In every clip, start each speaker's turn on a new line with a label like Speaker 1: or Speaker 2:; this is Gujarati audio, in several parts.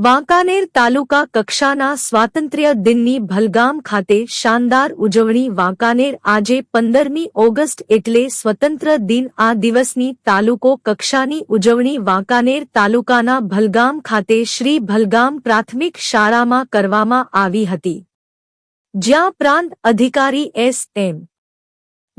Speaker 1: વાંકાનેર તાલુકા કક્ષાના સ્વાતંત્ર્ય દિનની ભલગામ ખાતે શાનદાર ઉજવણી વાંકાનેર આજે પંદરમી ઓગસ્ટ એટલે સ્વતંત્ર દિન આ દિવસની તાલુકો કક્ષાની ઉજવણી વાંકાનેર તાલુકાના ભલગામ ખાતે શ્રી ભલગામ પ્રાથમિક શાળામાં કરવામાં આવી હતી. જ્યાં પ્રાંત અધિકારી એસ એમ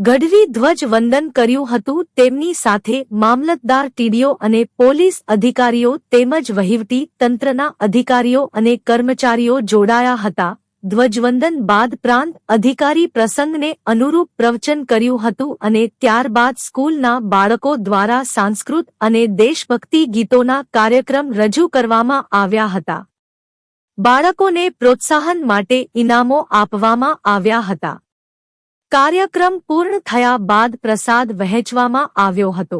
Speaker 1: ગઢવી ધ્વજ વંદન કર્યું હતું, તેમની સાથે મામલતદાર ટીડીઓ અને પોલીસ અધિકારીઓ તેમજ વહીવટી તંત્રના અધિકારીઓ અને કર્મચારીઓ જોડાયા હતા. ધ્વજવંદન બાદ પ્રાંત અધિકારી પ્રસંગને અનુરૂપ પ્રવચન કર્યું હતું અને ત્યારબાદ સ્કૂલના બાળકો દ્વારા સાંસ્કૃત અને દેશભક્તિ ગીતોના કાર્યક્રમ રજૂ કરવામાં આવ્યા હતા. બાળકોને પ્રોત્સાહન માટે ઇનામો આપવામાં આવ્યા હતા. કાર્યક્રમ પૂર્ણ થયા બાદ પ્રસાદ વહેંચવામાં આવ્યો હતો.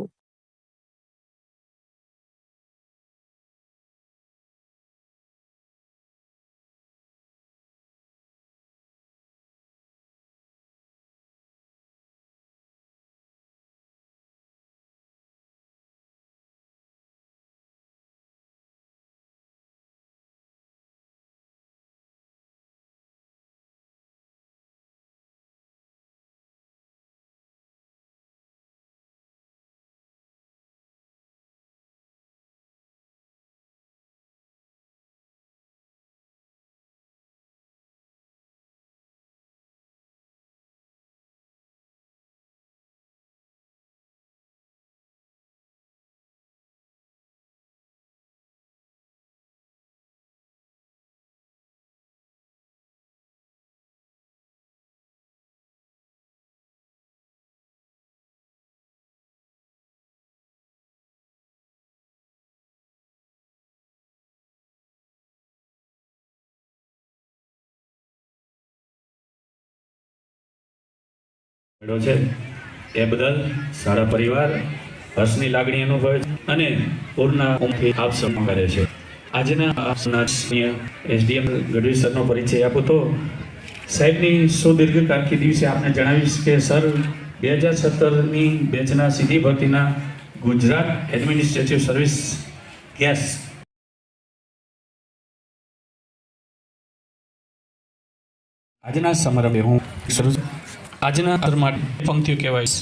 Speaker 2: મેળો છે. એ બદલ સારા પરિવાર, હર્ષની લાગણી અનુભવે અને પૂર્ણ ઉમથી આપ સન્માન કરે છે. આજના એસડીએમ ગઢવી સરનો પરિચય આપો તો સાહેબની સુદીર્ઘ કારકિર્દી વિશે આપને જણાવીશ કે સર, બે હજાર સત્તરની બેચના સીધી ભરતીના ગુજરાત એડમિનિસ્ટ્રેટિવ સર્વિસ ગેસ. આજના સમારંભે હું શરૂ આજના માટે પંક્તિઓ કહેવાઈશ